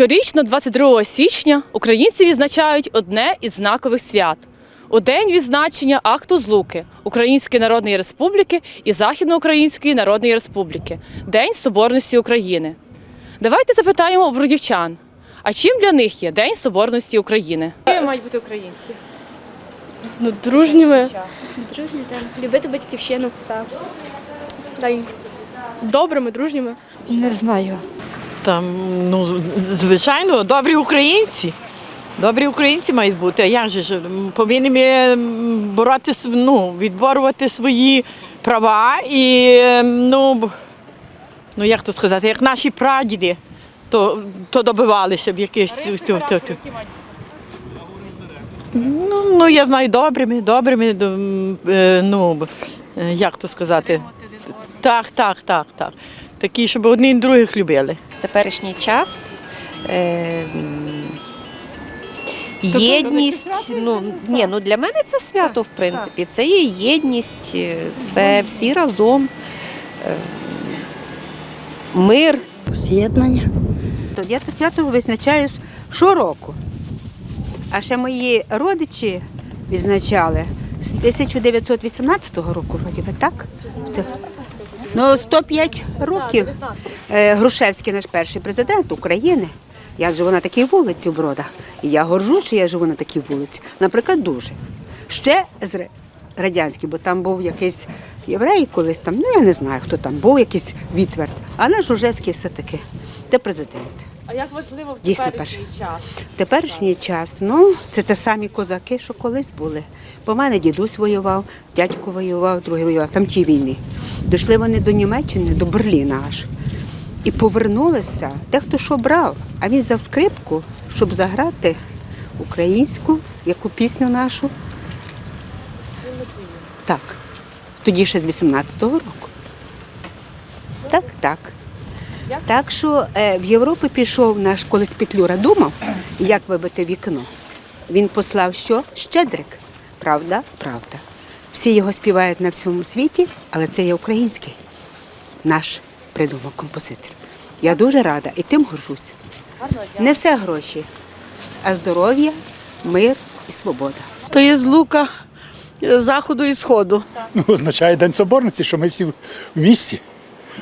Щорічно, 22 січня, українці відзначають одне із знакових свят у день відзначення акту злуки Української Народної Республіки і Західноукраїнської Народної Республіки День Соборності України. Давайте запитаємо у бродівчан, а чим для них є День Соборності України? Які мають бути українці? Ну, дружніми. Дружні, так. Любити батьківщину. Так. Добрими, дружніми. Не знаю. Там, ну, звичайно, добрі українці. Добрі українці мають бути. А як же ж повинні ми бороти, ну, відборювати свої права і ну, ну як то сказати, як наші прадіди, то, то добивалися б якихось. Ну, ну, я знаю, добрими, добрими, е, ну, е, як то сказати. Так, так, так, так. Такі, щоб одні і других любили. в теперішній час. Е, Єдність, ну ні, ну для мене це свято, в принципі. Це є єдність, е, це всі разом. е, Мир. З'єднання. Я це свято визначаю щороку. А ще мої родичі відзначали з 1918 року, вроді би, так? Ну, 105 років. Е, Грушевський наш перший президент України. Я живу на такій вулиці в Бродах. І я горжу, що я живу на такій вулиці. Наприклад, дуже. Ще з радянських, бо там був якийсь єврей колись там, ну я не знаю, хто там був, якийсь відверт. А наш Грушевський все-таки це президент. А як важливо в Дійсно, теперішній час? Теперішній час, ну, це те самі козаки, що колись були. Бо в мене дідусь воював, дядько воював, другий воював, там ті війни. Дійшли вони до Німеччини, до Берліна аж. І повернулися. Дехто що брав, а він взяв скрипку, щоб заграти українську, яку пісню нашу. Так. Тоді ще з 18-го року. Так, так. Так що е, в Європу пішов наш колись Петлюра думав, як вибити вікно. Він послав що? Щедрик. Правда? Правда. Всі його співають на всьому світі, але це є український наш придумав композитор. Я дуже рада і тим горжуся. Не все гроші, а здоров'я, мир і свобода. То є злука е, заходу і сходу. Ну, означає День Соборності, що ми всі в місті.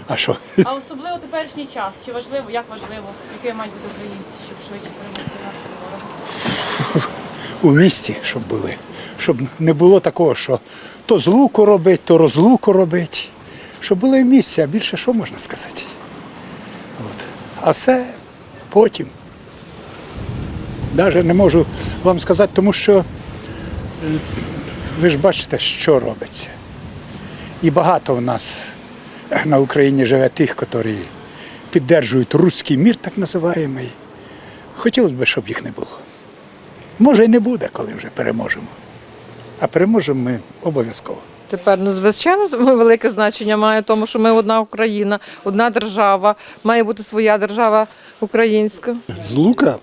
А що? А особливо теперішній час. Чи важливо, як важливо, якими мають бути українці, щоб швидше перемогти нашого ворога? У місті, щоб були. Щоб не було такого, що то злуку робить, то розлуку робить. Щоб були в місті, а більше що можна сказати? От. А все потім. Навіть не можу вам сказати, тому що е, ви ж бачите, що робиться. І багато в нас на Україні живе тих, які підтримують руський мір, так називаємо. Хотілося б, щоб їх не було. Може, і не буде, коли вже переможемо. А переможемо ми обов'язково. Тепер, ну, звичайно, велике значення має тому, що ми одна Україна, одна держава, має бути своя держава українська. З Лука.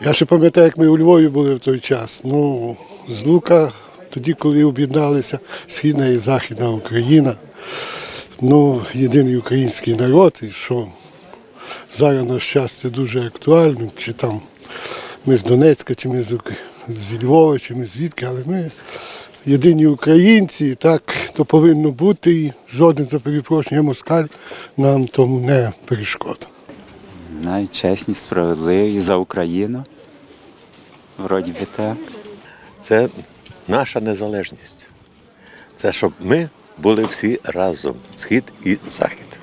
Я ще пам'ятаю, як ми у Львові були в той час. Ну, з Лука, тоді, коли об'єдналися Східна і Західна Україна, ну, єдиний український народ, і що зараз наш час це дуже актуально, чи там ми з Донецька, чи ми з, з Львова, чи ми звідки, але ми єдині українці, і так то повинно бути, і жоден за перепрошення москаль нам тому не перешкода. Навіть чесні, справедливі за Україну. Вроді би так. це наша незалежність. Це щоб ми були всі разом, схід і захід.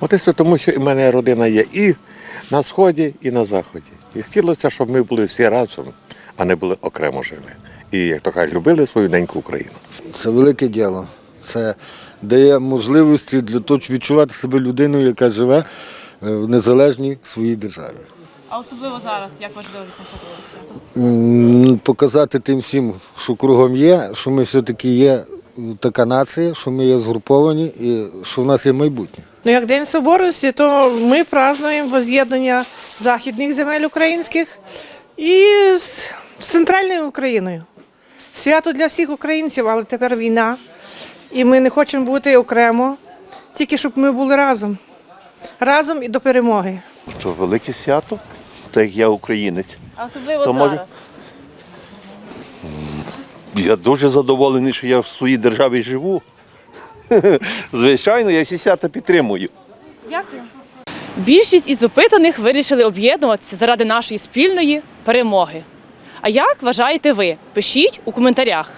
От і тому, що і в мене родина є і на сході, і на заході. І хотілося, щоб ми були всі разом, а не були окремо жили. І, як то кажуть, любили свою неньку Україну. Це велике діло. Це дає можливості для того, щоб відчувати себе людиною, яка живе в незалежній своїй державі. А особливо зараз, як важливо свято? Показати тим всім, що кругом є, що ми все-таки є така нація, що ми є згруповані і що в нас є майбутнє. Ну, як День Соборності, то ми празднуємо воз'єднання західних земель українських і з центральною Україною. Свято для всіх українців, але тепер війна. І ми не хочемо бути окремо, тільки щоб ми були разом. Разом і до перемоги. Що велике свято, так як я українець. А особливо То може- зараз. Я дуже задоволений, що я в своїй державі живу. Звичайно, я всі свята підтримую. Дякую. Більшість із опитаних вирішили об'єднуватися заради нашої спільної перемоги. А як вважаєте ви? Пишіть у коментарях.